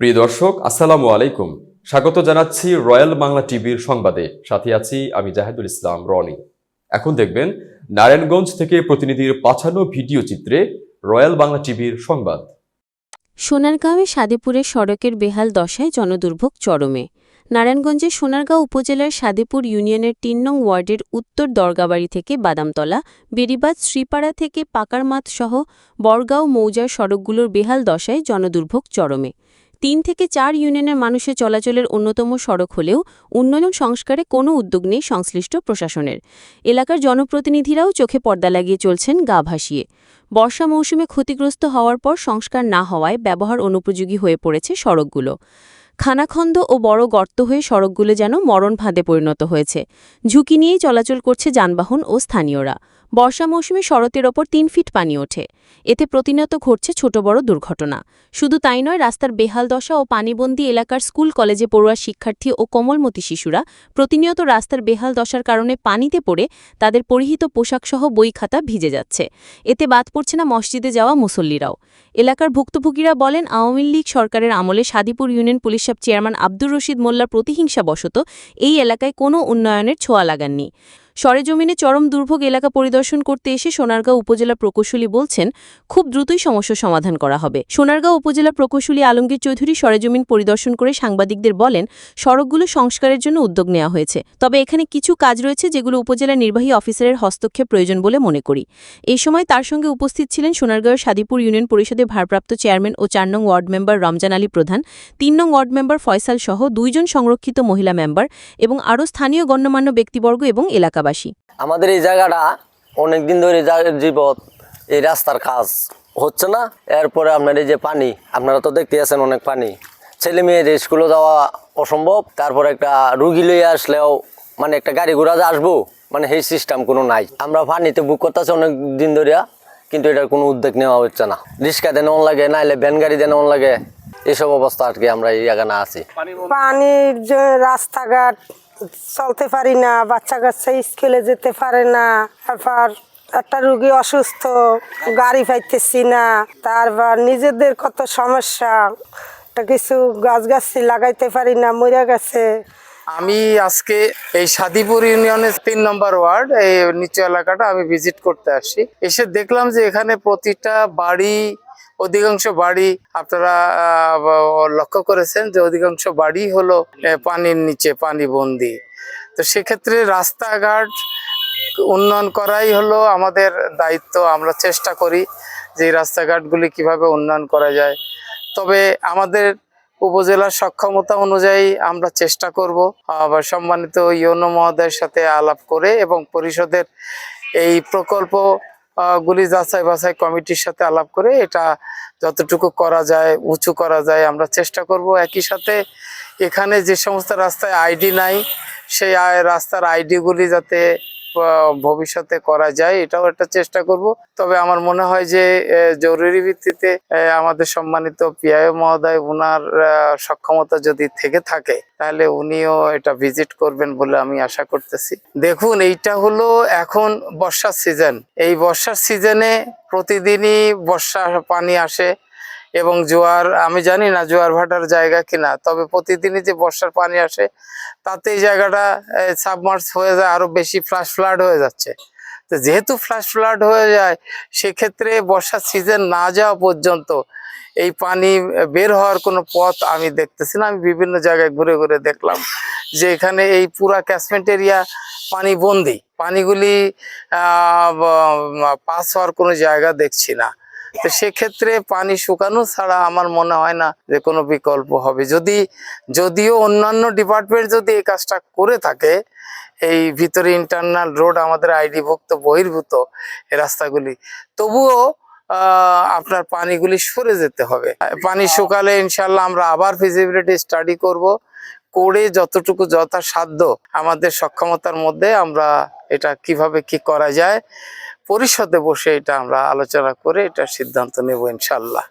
প্রিয় দর্শক, আসসালামু আলাইকুম। স্বাগত জানাচ্ছি রয়্যাল বাংলা টিভির সংবাদে। সাথে আছি আমি জাহেদুল ইসলাম, রনি। এখন দেখবেন, নারায়ণগঞ্জ থেকে প্রতিনিধির পাঠানো ভিডিও চিত্রে রয়্যাল বাংলা টিভির সংবাদ। সোনারগাঁওয়ে সাদেপুরের সড়কের বেহাল দশায় জনদুর্ভোগ চরমে। নারায়ণগঞ্জের সোনারগাঁও উপজেলার সাদেপুর ইউনিয়নের তিন নং ওয়ার্ডের উত্তর দরগাবাড়ি থেকে বাদামতলা বেরিবাদ শ্রীপাড়া থেকে পাকারমাত সহ বরগাঁও মৌজার সড়কগুলোর বেহাল দশায় জনদুর্ভোগ চরমে। তিন থেকে চার ইউনিয়নের মানুষের চলাচলের অন্যতম সড়ক হলেও উন্নয়ন সংস্কারে কোনো উদ্যোগ নেই সংশ্লিষ্ট প্রশাসনের। এলাকার জনপ্রতিনিধিরাও চোখে পর্দা লাগিয়ে চলছেন গা ভাসিয়ে। বর্ষা মৌসুমে ক্ষতিগ্রস্ত হওয়ার পর সংস্কার না হওয়ায় ব্যবহার অনুপযোগী হয়ে পড়েছে সড়কগুলো। খানাখন্দ ও বড় গর্ত হয়ে সড়কগুলো যেন মরণ ফাঁদে পরিণত হয়েছে। ঝুঁকি নিয়েই চলাচল করছে যানবাহন ও স্থানীয়রা। বর্ষা মৌসুমে শরতের ওপর তিন ফিট পানি ওঠে। এতে প্রতিনিয়ত ঘটছে ছোট বড় দুর্ঘটনা। শুধু তাই নয়, রাস্তার বেহাল দশা ও পানিবন্দী এলাকার স্কুল, কলেজে পড়ুয়া শিক্ষার্থী ও কোমলমতি শিশুরা প্রতিনিয়ত রাস্তার বেহাল দশার কারণে পানিতে পড়ে তাদের পরিহিত পোশাকসহ বই খাতা ভিজে যাচ্ছে। এতে বাদ পড়ছে না মসজিদে যাওয়া মুসল্লিরাও। এলাকার ভুক্তভোগীরা বলেন, আওয়ামী লীগ সরকারের আমলে Sadipur union police sub chairman Abdur Rashid মোল্লার প্রতিহিংসাবশত এই এলাকায় কোনো উন্নয়নের ছোঁয়া লাগাননি। সরেজমিনে চরম দুর্ভোগ এলাকা পরিদর্শন করতে এসে সোনারগাঁও উপজেলা প্রকৌশলী বলছেন, খুব দ্রুতই সমস্যা সমাধান করা হবে। সোনারগাঁও উপজেলা প্রকৌশলী আলমগীর চৌধুরী সরেজমিন পরিদর্শন করে সাংবাদিকদের বলেন, সড়কগুলো সংস্কারের জন্য উদ্যোগ নেওয়া হয়েছে। তবে এখানে কিছু কাজ রয়েছে যেগুলো উপজেলা নির্বাহী অফিসারের হস্তক্ষেপ প্রয়োজন বলে মনে করি। এই সময় তার সঙ্গে উপস্থিত ছিলেন সোনারগাঁওয়ের সাদিপুর ইউনিয়ন পরিষদের ভারপ্রাপ্ত চেয়ারম্যান ও চার নং ওয়ার্ড মেম্বার রমজান আলী প্রধান, তিন নং ওয়ার্ড মেম্বার ফয়সাল সহ দুইজন সংরক্ষিত মহিলা মেম্বার এবং আরও স্থানীয় গণ্যমান্য ব্যক্তিবর্গ এবং এলাকাবাসী। আমাদের এই জায়গাটা অনেকদিন ধরে যা- জীবত এই রাস্তার কাজ হচ্ছে না। এরপরে আপনার এই যে পানি আপনারা তো দেখতে আছেন অনেক পানি। ছেলে মেয়েদের স্কুলে যাওয়া অসম্ভব তারপর একটা রুগী লইয়ে আসলেও মানে একটা গাড়ি ঘোড়া যে আসব মানে সেই সিস্টেম কোনো নাই। আমরা পানিতে বুক করতেছি অনেক দিন ধরিয়া কিন্তু এটার কোনো উদ্যোগ নেওয়া হচ্ছে না। রিক্সা দেন অন লাগে নাইলে ভ্যান গাড়ি দেন অন লাগে এসব অবস্থা আর কি আমরা এই জায়গায় আছি। পানির যে রাস্তাঘাট চলতে পারি না, বাচ্চা কাচ্চা স্কুলে যেতে পারে না, তারপর একটা রুগী অসুস্থ, গাড়ি পাইতেছি না, তারপর নিজেদের কত সমস্যা, একটা কিছু গাছ গাছি লাগাইতে পারি না মরে গেছে। আমি আজকে এই সাদিপুর ইউনিয়নের তিন নম্বর ওয়ার্ড, এই নিচু এলাকাটা আমি ভিজিট করতে আসি। এসে দেখলাম যে এখানে প্রতিটা বাড়ি, অধিকাংশ বাড়ি আপনারা লক্ষ্য করেছেন যে অধিকাংশ বাড়ি হলো পানির নিচে পানি বন্দি তো সেক্ষেত্রে রাস্তাঘাট উন্নয়ন করাই হলো আমাদের দায়িত্ব। আমরা চেষ্টা করি যে রাস্তাঘাটগুলি কীভাবে উন্নয়ন করা যায়। তবে আমাদের উপজেলার সক্ষমতা অনুযায়ী আমরা চেষ্টা করব। আবার সম্মানিত ইউনো মহোদয়ের সাথে আলাপ করে এবং পরিষদের এই প্রকল্প গুলি যাচাই বাছাই কমিটির সাথে আলাপ করে এটা যতটুকু করা যায়, উঁচু করা যায় আমরা চেষ্টা করব। একই সাথে এখানে যে সমস্ত রাস্তায় আইডি নাই, সেই রাস্তার আইডিগুলি যাতে ভবিষ্যতে করা যায়, এটাও একটা চেষ্টা করব। তবে আমার মনে হয় যে জরুরি ভিত্তিতে আমাদের সম্মানিত পিআই মহোদয় ওনার সক্ষমতা যদি থেকে থাকে, তাহলে উনিও এটা ভিজিট করবেন বলে আমি আশা করতেছি। দেখুন, এইটা হলো এখন বর্ষার সিজন এই বর্ষার সিজনে প্রতিদিনই বর্ষা পানি আসে এবং জোয়ার, আমি জানি না জোয়ার ভাটার জায়গা কিনা, তবে প্রতিদিনই যে বর্ষার পানি আসে তাতে এই জায়গাটা সাবমার্স হয়ে যায়, আরও বেশি ফ্লাশ ফ্লাড হয়ে যাচ্ছে। তো যেহেতু ফ্লাশ ফ্লাড হয়ে যায়, সেক্ষেত্রে বর্ষার সিজন না যাওয়া পর্যন্ত এই পানি বের হওয়ার কোনো পথ আমি দেখতেছি না। আমি বিভিন্ন জায়গায় ঘুরে ঘুরে দেখলাম যে এখানে এই পুরা ক্যাচমেন্ট এরিয়া পানি বন্দি পানিগুলি পাস হওয়ার কোনো জায়গা দেখছি না। তো সেক্ষেত্রে পানি শুকানো ছাড়া আমার মনে হয় না যে কোনো বিকল্প হবে। যদি, যদিও অন্যান্য ডিপার্টমেন্ট যদি এই কাজটা করে থাকে, এই ভিতরে ইন্টারনাল রোড আমাদের আইডি ভুক্ত বহির্ভূত এই রাস্তাগুলি, তবুও আপনার পানিগুলি সরে যেতে হবে। পানি শুকালে ইনশাল্লাহ আমরা আবার ফিজিবিলিটি স্টাডি করব, করে যতটুকু যথাসাধ্য আমাদের সক্ষমতার মধ্যে আমরা এটা কীভাবে কি করা যায় পরিষদে বসে এটা আমরা আলোচনা করে এটা সিদ্ধান্ত নেব ইনশাল্লাহ